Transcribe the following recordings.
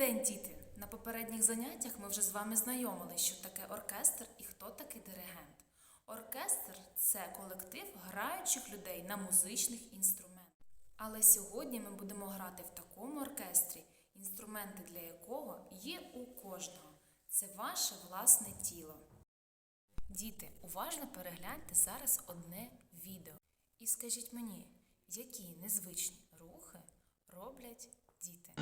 день, діти! На попередніх заняттях ми вже з вами знайомили, що таке оркестр і хто такий диригент. Оркестр це колектив граючих людей на музичних інструментах. Але сьогодні ми будемо грати в такому оркестрі, інструменти для якого є у кожного. Це ваше власне тіло. Діти, уважно перегляньте зараз одне відео і скажіть мені, які незвичні рухи роблять діти.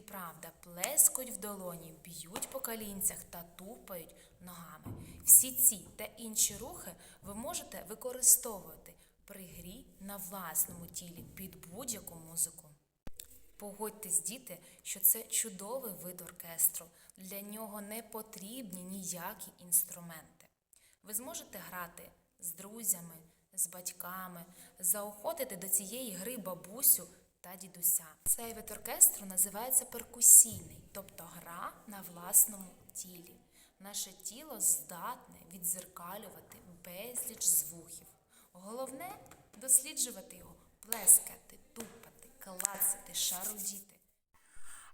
Правда плескають в долоні, б'ють по колінцях та тупають ногами. Всі ці та інші рухи ви можете використовувати при грі на власному тілі під будь-яку музику. Погодьтесь, діти, що це чудовий вид оркестру. Для нього не потрібні ніякі інструменти. Ви зможете грати з друзями, з батьками, заохотити до цієї гри бабусю та дідуся. Цей вид оркестру називається перкусійний, тобто гра на власному тілі. Наше тіло здатне відзеркалювати безліч звуків. Головне досліджувати його, плескати, тупати, клацати, шарудіти.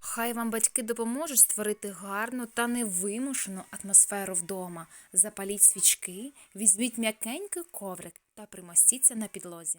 Хай вам батьки допоможуть створити гарну та невимушену атмосферу вдома. Запаліть свічки, візьміть м'якенький коврик та примостіться на підлозі.